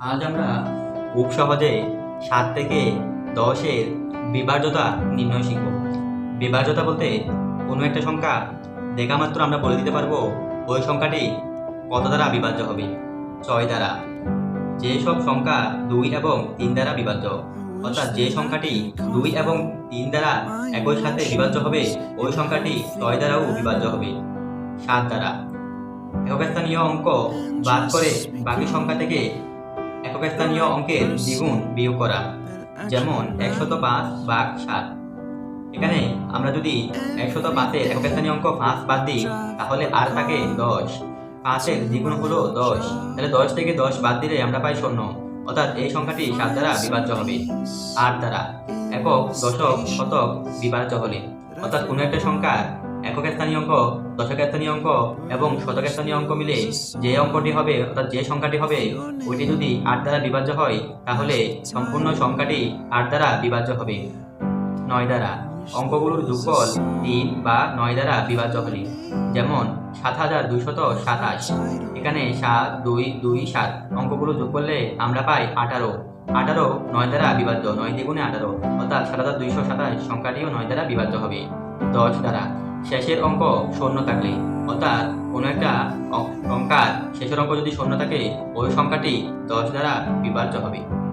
আজ আমরা খুব সহজে সাত থেকে দশের বিভাজ্যতা নির্ণয় শিখব। বিভাজ্যতা বলতে কোনো একটা সংখ্যা দেখা মাত্র আমরা বলে দিতে পারব, ওই সংখ্যাটি কত দ্বারা বিভাজ্য হবে? ছয় দ্বারা। যে সব সংখ্যা দুই এবং তিন দ্বারা বিভাজ্য, অর্থাৎ যে সংখ্যাটি দুই এবং তিন দ্বারা একই সাথে বিভাজ্য হবে, ওই সংখ্যাটি ছয় দ্বারাও বিভাজ্য হবে। সাত দ্বারা। একক স্থানীয় অঙ্ক বাদ করে বাকি সংখ্যা থেকে একক স্থানীয় অঙ্কের দ্বিগুণ বিয়োগ করা, যেমন একশত পাঁচ বাঘ সাত। এখানে আমরা যদি একশত পাঁচের একক স্থানীয় অঙ্ক পাঁচ বাদ দিই, তাহলে আর থাকে দশ। পাঁচের দ্বিগুণ হলো দশ। তাহলে দশ থেকে দশ বাদ দিলে আমরা পাই শূন্য। অর্থাৎ এই সংখ্যাটি সাত দ্বারা বিভাজ্য হবে। আট দ্বারা। একক, দশক, শতক বিভাজ্য হলে। অর্থাৎ কোনো একটা সংখ্যা একক স্থানীয় অঙ্ক দশক স্থানীয় অঙ্ক এবং শতক স্থানীয় অঙ্ক মিলে যে অঙ্কটি হবে অর্থাৎ যে সংখ্যাটি হবে, ওইটি যদি আট দ্বারা বিভাজ্য হয়, তাহলে সম্পূর্ণ সংখ্যাটি আট দ্বারা বিভাজ্য হবে। নয় দ্বারা। অঙ্কগুলোর যোগফল তিন বা নয় দ্বারা বিভাজ্য হলে যেমন সাত হাজার দুইশত সাতাশ। এখানে সাত, দুই দুই, সাত। অঙ্কগুলো যোগ করলে আমরা পাই আঠারো। আঠারো নয় দ্বারা বিভাজ্য, নয় দ্বিগুণে আঠারো। অর্থাৎ সাত হাজার দুইশো সাতাশ সংখ্যাটিও নয় দ্বারা বিভাজ্য হবে। দশ দ্বারা। শেষের অঙ্ক শূন্য থাকলে। অর্থাৎ কোনো একটা সংখ্যার শেষের অঙ্ক যদি শূন্য থাকে, ওই সংখ্যাটি দশ দ্বারা বিভাজ্য হবে।